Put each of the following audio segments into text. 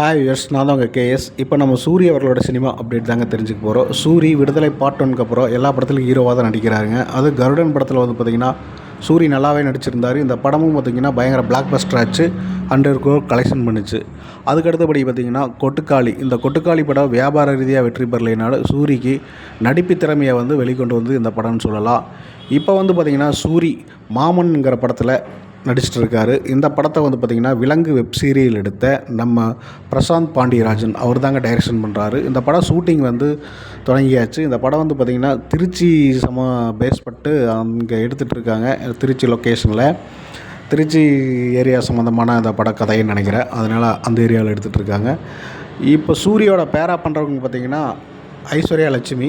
Hi Yash நான் தான் உங்கள் கேஎஸ் இப்போ நம்ம சூரிய அவர்களோட சினிமா அப்டேட் தாங்க தெரிஞ்சுக்க போகிறோம் சூரி விடுதலை பார்ட் ஒன்க்கு அப்புறம் எல்லா படத்துலையும் ஹீரோவாக தான் நடிக்கிறாருங்க. அது கருடன் படத்தில் வந்து பார்த்திங்கன்னா சூரி நல்லாவே நடிச்சிருந்தார். இந்த படமும் பார்த்திங்கன்னா பயங்கர பிளாக் பஸ்டர் ஆச்சு. ஹண்ட்ரட் க்ரோர் கலெக்ஷன் பண்ணுச்சு. அதுக்கடுத்தபடி பார்த்திங்கன்னா கொட்டுக்காளி. இந்த கொட்டுக்காளி படம் வியாபார ரீதியாக வெற்றி பெறலைனாலும் சூரிக்கு நடிப்பு திறமையை வந்து வெளிக்கொண்டு வந்து இந்த படம்னு சொல்லலாம். இப்போ வந்து பார்த்திங்கன்னா சூரி மாமன்ங்கிற படத்தில் நடிச்சிட்டு இருக்காரு இந்த படத்தை வந்து பார்த்திங்கன்னா விலங்கு வெப் சீரியல் எடுத்த நம்ம பிரசாந்த் பாண்டியராஜன் அவர் தாங்க டைரக்ஷன் பண்ணுறாரு இந்த படம் ஷூட்டிங் வந்து தொடங்கியாச்சு. இந்த படம் வந்து பார்த்திங்கன்னா திருச்சி சம பேஸ் பட்டு அங்கே எடுத்துகிட்டு இருக்காங்க திருச்சி லொக்கேஷனில் திருச்சி ஏரியா சம்மந்தமான அந்த கதைன்னு நினைக்கிறேன். அதனால் அந்த ஏரியாவில் எடுத்துகிட்டு இருக்காங்க இப்போ சூரியோட பேரா பண்ணுறவங்க பார்த்திங்கன்னா ஐஸ்வர்யா லட்சுமி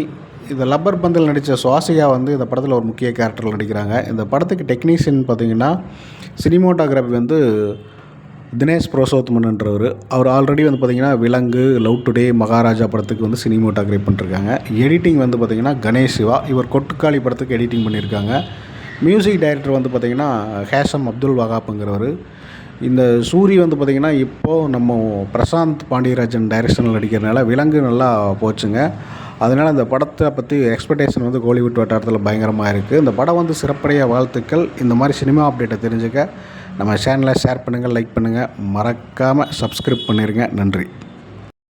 இந்த லப்பர் பந்தில் நடித்த சுவாசிகா வந்து இந்த படத்தில் ஒரு முக்கிய கேரக்டரில் நடிக்கிறாங்க. இந்த படத்துக்கு டெக்னீஷியன் பார்த்தீங்கன்னா சினிமோட்டோகிராஃபி வந்து தினேஷ் புருஷோத்தமன்றவர் அவர் ஆல்ரெடி வந்து பார்த்திங்கன்னா விலங்கு லவ் டுடே மகாராஜா படத்துக்கு வந்து சினிமோட்டோகிராஃபி பண்ணிருக்காங்க. எடிட்டிங் வந்து பார்த்திங்கன்னா கணேஷ் சிவா. இவர் கொட்டுக்காளி படத்துக்கு எடிட்டிங் பண்ணியிருக்காங்க மியூசிக் டைரக்டர் வந்து பார்த்திங்கன்னா ஹேஷம் அப்துல் வகாப்புங்கிறவர். இந்த சூரி வந்து பார்த்திங்கன்னா இப்போது நம்ம பிரசாந்த் பாண்டியராஜன் டைரக்ஷனில் நடிக்கிறதுனால விலங்கு நல்லா போச்சுங்க. அதனால் அந்த படத்தை பற்றி எக்ஸ்பெக்டேஷன் வந்து கோலிவுட் வட்டாரத்தில் பயங்கரமாக இருக்குது இந்த படம் வந்து சிறப்படைய வாழ்த்துக்கள். இந்த மாதிரி சினிமா அப்டேட்டை தெரிஞ்சுக்க நம்ம சேனலை ஷேர் பண்ணுங்கள் லைக் பண்ணுங்கள் மறக்காமல் சப்ஸ்கிரைப் பண்ணிடுங்க நன்றி.